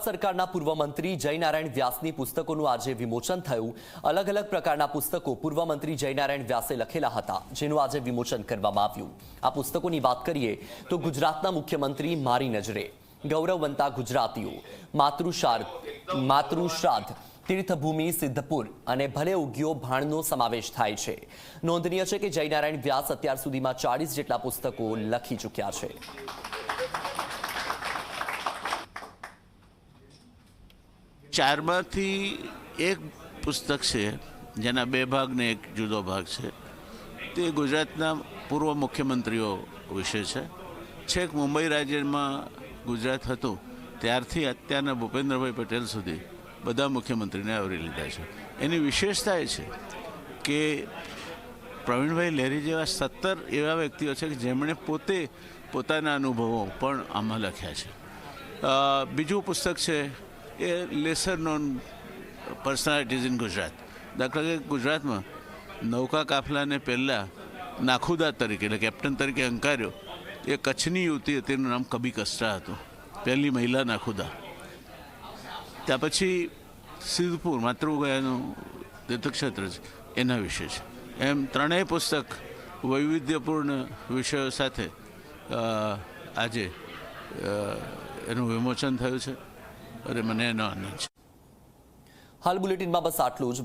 ગુજરાત સરકારના પૂર્વ મંત્રી જયનારાયણ વ્યાસની પુસ્તકોનું આજે વિમોચન થયું. અલગ અલગ પ્રકારના પુસ્તકો પૂર્વ મંત્રી જયનારાયણ વ્યાસે લખેલા હતા, જેનું આજે વિમોચન કરવામાં આવ્યું. આ પુસ્તકોની વાત કરીએ તો ગુજરાતના મુખ્યમંત્રી મારી નજરે, ગૌરવવંતા ગુજરાતીઓ, માતૃશાર, માતૃશ્રાદ્ધ, તીર્થભૂમિ સિદ્ધપુર અને ભલે ઉગ્યો ભાણનો સમાવેશ થાય છે. નોંધનીય છે કે જયનારાયણ વ્યાસ અત્યાર સુધીમાં ચાળીસ જેટલા પુસ્તકો લખી ચૂક્યા છે. ચારમાંથી એક પુસ્તક છે, જેના બે ભાગને એક જુદો ભાગ છે. તે ગુજરાતના પૂર્વ મુખ્યમંત્રીઓ વિશે છે. છેક મુંબઈ રાજ્યમાં ગુજરાત હતું, ત્યારથી અત્યારના ભૂપેન્દ્રભાઈ પટેલ સુધી બધા મુખ્યમંત્રીને આવરી લીધા છે. એની વિશેષતા એ છે કે પ્રવીણભાઈ લહેરી જેવા સત્તર એવા વ્યક્તિઓ છે કે જેમણે પોતે પોતાના અનુભવો પણ આમાં લખ્યા છે. બીજું પુસ્તક છે a lesser known personalities in Gujarat દાખલા કે ગુજરાતમાં નૌકા કાફલાને પહેલાં નાખુદા તરીકે, એટલે કેપ્ટન તરીકે અંકાર્યો, એ કચ્છની યુવતી હતી, એનું નામ કબી કસ્ટા હતું. પહેલી મહિલા નાખુદા. ત્યાં પછી સિદ્ધપુર, માતૃગયાનું તીર્થક્ષેત્ર છે, એના વિશે છે. એમ ત્રણેય પુસ્તક વૈવિધ્યપૂર્ણ વિષયો સાથે આજે એનું વિમોચન થયું છે. અને મને એનો આનંદ છે. હાલ બુલેટિનમાં બસ આટલું જ.